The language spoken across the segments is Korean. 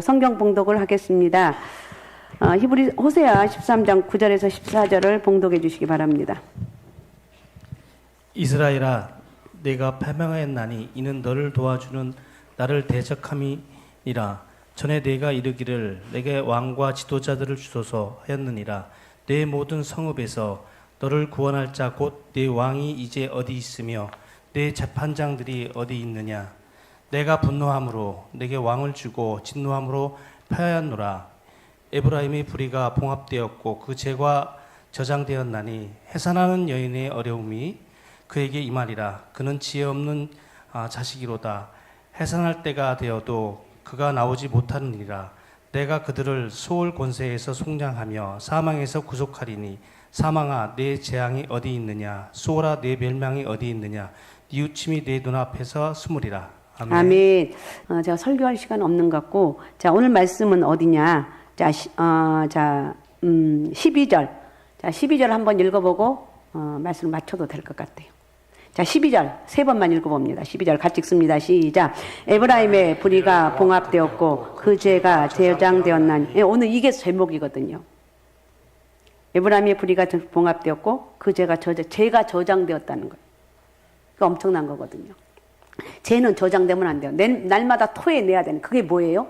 성경 봉독을 하겠습니다. 어, 히브리 호세아 13장 9절에서 14절을 봉독해 주시기 바랍니다. 이스라엘아 내가 패망하였나니 이는 너를 도와주는 나를 대적함이니라 전에 내가 이르기를 내게 왕과 지도자들을 주소서 하였느니라 내 모든 성읍에서 너를 구원할 자 곧 내 왕이 이제 어디 있으며 내 재판장들이 어디 있느냐 내가 분노함으로 내게 왕을 주고 진노함으로 패하였노라. 에브라임의 불의가 봉합되었고 그 죄가 저장되었나니 해산하는 여인의 어려움이 그에게 이말이라. 그는 지혜 없는 아, 자식이로다. 해산할 때가 되어도 그가 나오지 못하느니라. 내가 그들을 소울 권세에서 속량하며 사망에서 구속하리니 사망아 내 재앙이 어디 있느냐? 소울아 내 멸망이 어디 있느냐? 뉘우침이 내 눈앞에서 숨으리라 아멘. 아멘. 어, 제가 설교할 시간 없는 것 같고, 자, 오늘 말씀은 어디냐? 자, 시, 어, 자, 음, 12절. 자, 12절 한번 읽어보고, 어, 말씀을 맞춰도 될 것 같아요. 자, 12절. 세 번만 읽어봅니다. 12절 같이 읽습니다. 시작. 에브라임의 불의가 봉합되었고, 그 죄가 저장되었나니. 예, 오늘 이게 제목이거든요. 에브라임의 불의가 봉합되었고, 그 죄가 저, 죄가 저장되었다는 거예요. 그 엄청난 거거든요. 죄는 저장되면 안 돼요. 내, 날마다 토해내야 되는 그게 뭐예요?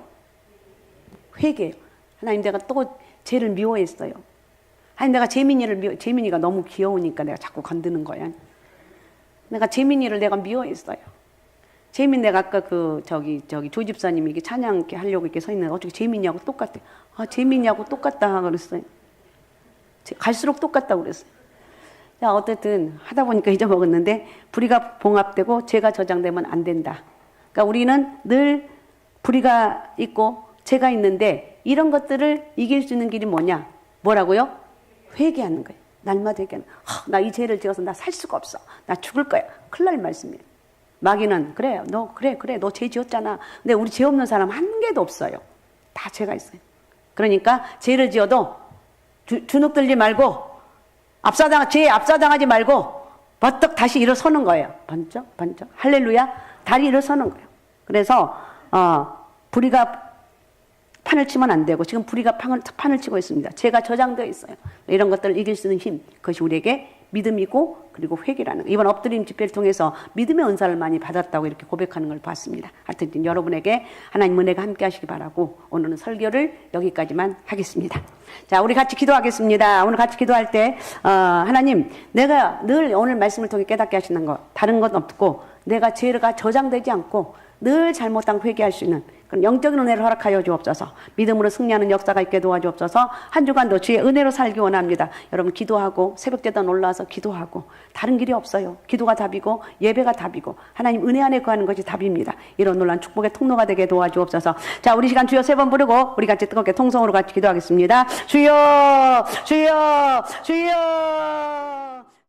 회개예요. 하나님 내가 또 죄를 미워했어요. 아니 내가 재민이를 미워, 재민이가 너무 귀여우니까 내가 자꾸 건드는 거야. 내가 재민이를 내가 미워했어요. 재민 내가 아까 그 저기 저기 조집사님이 이게 찬양 이렇게 하려고 이렇게 서 있는데 어떻게 재민이하고 똑같아? 아 재민이하고 똑같다 그랬어요. 제- 갈수록 똑같다 그랬어요. 자, 어쨌든 하다 보니까 잊어먹었는데 불의가 봉합되고 죄가 저장되면 안 된다. 그러니까 우리는 늘 불의가 있고 죄가 있는데 이런 것들을 이길 수 있는 길이 뭐냐? 뭐라고요? 회개하는 거예요. 날마다 회개하는. 나 이 죄를 지어서 나 살 수가 없어. 나 죽을 거야. 큰일 날 말씀이에요. 마귀는 그래, 너 그래, 그래, 너 죄 지었잖아. 근데 우리 죄 없는 사람 한 개도 없어요. 다 죄가 있어요. 그러니까 죄를 지어도 주, 주눅 들지 말고 앞사당 죄에 앞사당하지 말고 버떡 다시 일어서는 거예요. 번쩍 번쩍 할렐루야 다리 일어서는 거예요. 그래서 어, 불의가 판을 치면 안 되고 지금 불의가 판을, 판을 치고 있습니다. 죄가 저장되어 있어요. 이런 것들을 이길 수 있는 힘 그것이 우리에게 믿음이고 그리고 회개라는 거. 이번 엎드림 집회를 통해서 믿음의 은사를 많이 받았다고 이렇게 고백하는 걸 봤습니다. 하여튼 여러분에게 하나님 은혜가 함께 하시기 바라고 오늘은 설교를 여기까지만 하겠습니다. 자, 우리 같이 기도하겠습니다. 오늘 같이 기도할 때 어, 하나님 내가 늘 오늘 말씀을 통해 깨닫게 하시는 것 다른 것 없고 내가 죄가 저장되지 않고 늘 잘못한 회개할 수 있는 그런 영적인 은혜를 허락하여 주옵소서. 믿음으로 승리하는 역사가 있게 도와주옵소서. 한 주간도 주의 은혜로 살기 원합니다. 여러분 기도하고 새벽제단 올라와서 기도하고 다른 길이 없어요. 기도가 답이고 예배가 답이고 하나님 은혜 안에 거하는 것이 답입니다. 이런 놀란 축복의 통로가 되게 도와주옵소서. 자, 우리 시간 주여 세 번 부르고 우리 같이 뜨겁게 통성으로 같이 기도하겠습니다. 주여, 주여, 주여.